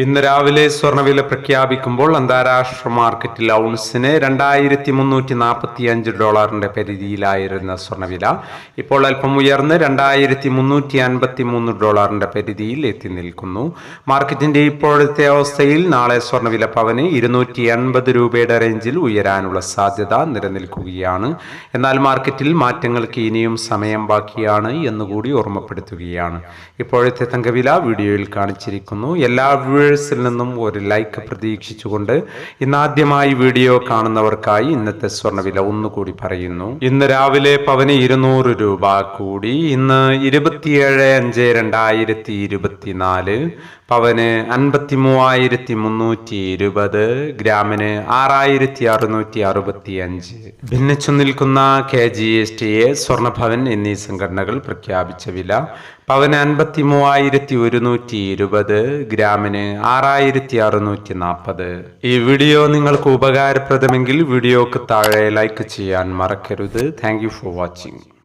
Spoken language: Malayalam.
ഇന്ന് രാവിലെ സ്വർണവില പ്രഖ്യാപിക്കുമ്പോൾ അന്താരാഷ്ട്ര മാർക്കറ്റിൽ ഔൺസിന് രണ്ടായിരത്തി മുന്നൂറ്റി നാൽപ്പത്തി അഞ്ച് ഡോളറിന്റെ പരിധിയിലായിരുന്ന സ്വർണവില ഇപ്പോൾ അല്പം ഉയർന്ന് രണ്ടായിരത്തി മുന്നൂറ്റി അൻപത്തി മൂന്ന് ഡോളറിന്റെ പരിധിയിൽ എത്തി നിൽക്കുന്നു. മാർക്കറ്റിന്റെ ഇപ്പോഴത്തെ അവസ്ഥയിൽ നാളെ സ്വർണവില പവന് ഇരുന്നൂറ്റി എൺപത് രൂപയുടെ റേഞ്ചിൽ ഉയരാനുള്ള സാധ്യത നിലനിൽക്കുകയാണ്. എന്നാൽ മാർക്കറ്റിൽ മാറ്റങ്ങൾക്ക് ഇനിയും സമയം ബാക്കിയാണ് എന്നുകൂടി ഓർമ്മപ്പെടുത്തുകയാണ്. ഇപ്പോഴത്തെ തങ്കവില വീഡിയോയിൽ കാണിച്ചിരിക്കുന്നു. എല്ലാ വ്യൂവേഴ്സിൽ നിന്നും ഒരു ലൈക്ക് പ്രതീക്ഷിച്ചുകൊണ്ട് ഇന്നാദ്യമായി വീഡിയോ കാണുന്നവർക്കായി ഇന്നത്തെ സ്വർണവില ഒന്നുകൂടി പറയുന്നു. ഇന്ന് രാവിലെ പവന് ഇരുന്നൂറ് രൂപ കൂടി. ഇന്ന് ഇരുപത്തിയേഴ് അഞ്ച് രണ്ടായിരത്തി ഇരുപത്തിനാല് പവന് അൻപത്തി മൂവായിരത്തി മുന്നൂറ്റി ഇരുപത് ഗ്രാമിന് ആറായിരത്തി അറുന്നൂറ്റി അറുപത്തി അഞ്ച് ഭിന്നിച്ചു നിൽക്കുന്ന K G S T A Swarnabhavan എന്നീ സംഘടനകൾ പ്രഖ്യാപിച്ച വില പവന് അൻപത്തി മൂവായിരത്തി ഒരുന്നൂറ്റി ഇരുപത് ഗ്രാമിന് ആറായിരത്തി അറുന്നൂറ്റി നാൽപ്പത് ഈ വീഡിയോ നിങ്ങൾക്ക് ഉപകാരപ്രദമെങ്കിൽ വീഡിയോക്ക് താഴെ ലൈക്ക് ചെയ്യാൻ മറക്കരുത്. Thank for watching